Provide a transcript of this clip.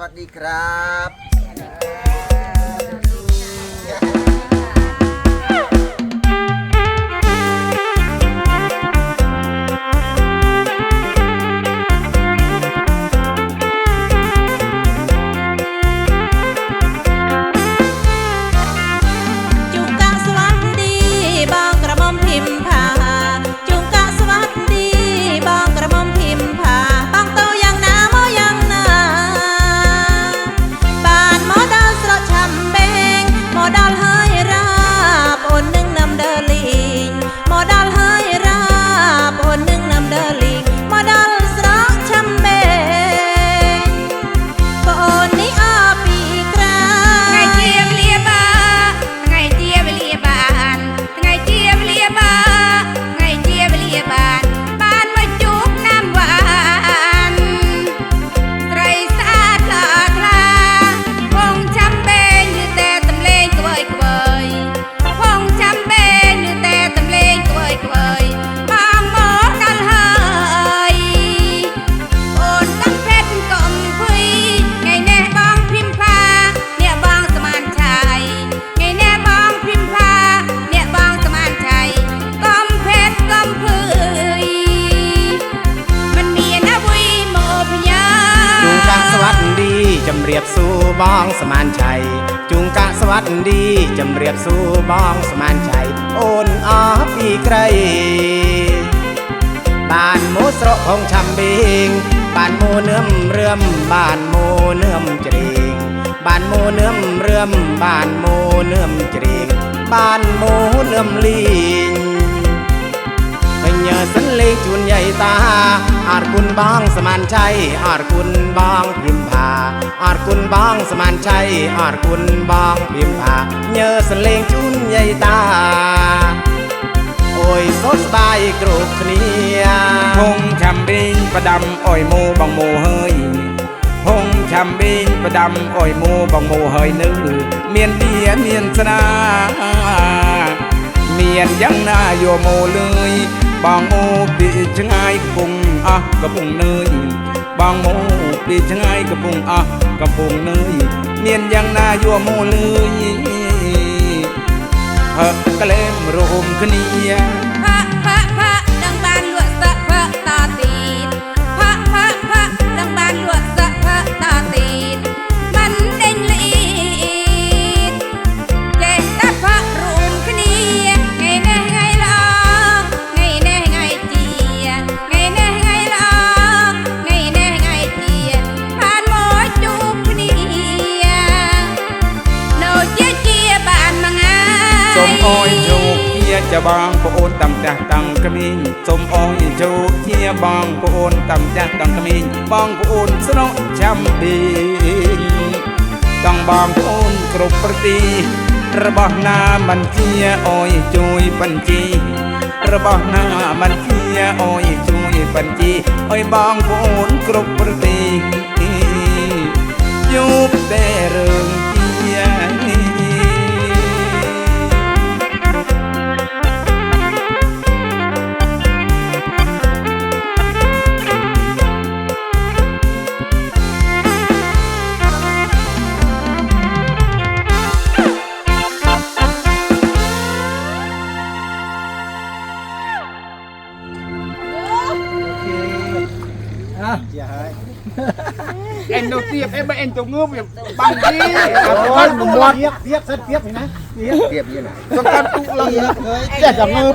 วัสดีครับ ម្រាបសួរបងស្មានចៃជុងកាក់ស្វាត់ឌីជំរាបសួរបងស្មានចៃអូនអស់ពីក្រៃបានមកស្រកផងឆាំបៀងបានមកនឿមរឿមបានមកនឿមជ្រៀងបានមកនឿមរឿមបានមកនឿមជ្រៀងបានមកនឿមលីង ញើសិនលេងជូនយាយតា អរគុណបងសមានចៃអរគុណបងព្រឹមភាអរគុណបងសមានចៃអរគុណបងព្រឹមភាញើសិនលេងជូនយាយតាអូយសុខស្បើយគ្រប់គ្នាហុំចាំរីងប្រដាំអុយមូបងមូហើយហុំចាំរីងប្រដាំអុយមូបងមូហើយនៅមានពីមានស្នាមានយ៉ាងណាយោមូលឿយ បងមូពីឆ្ងាយកំពុងអស់កំពុងនឿយបងមូពីឆ្ងាយកំពុងអស់កំពុងនឿយមានយ៉ាងណាយោមូលើយហឹកក្លែមរួមគ្នា អើយយកជាជាបងប្អូនតាមចាស់តាំងក្មេងសូមអើយយកជាបងប្អូនតាមចាស់តាំងក្មេងបងប្អូនស្រុកចាំពីតាំងបងប្អូនគ្រប់ប្រទីរបស់ណាមិនជាអើយជួយបញ្ជីរបស់ណាមិនជាអើយជួយបញ្ជីអើយបងប្អូនគ្រប់ប្រទីយប់ទេ เอ็นเราเตียบเอ็มเอ็นตัวงือบแบบบางทีบ้านบวชเทียบเทียบเทียบเห็นไหมเทียบเทียบยังไงสกัดตุลังเทียเจะงือบ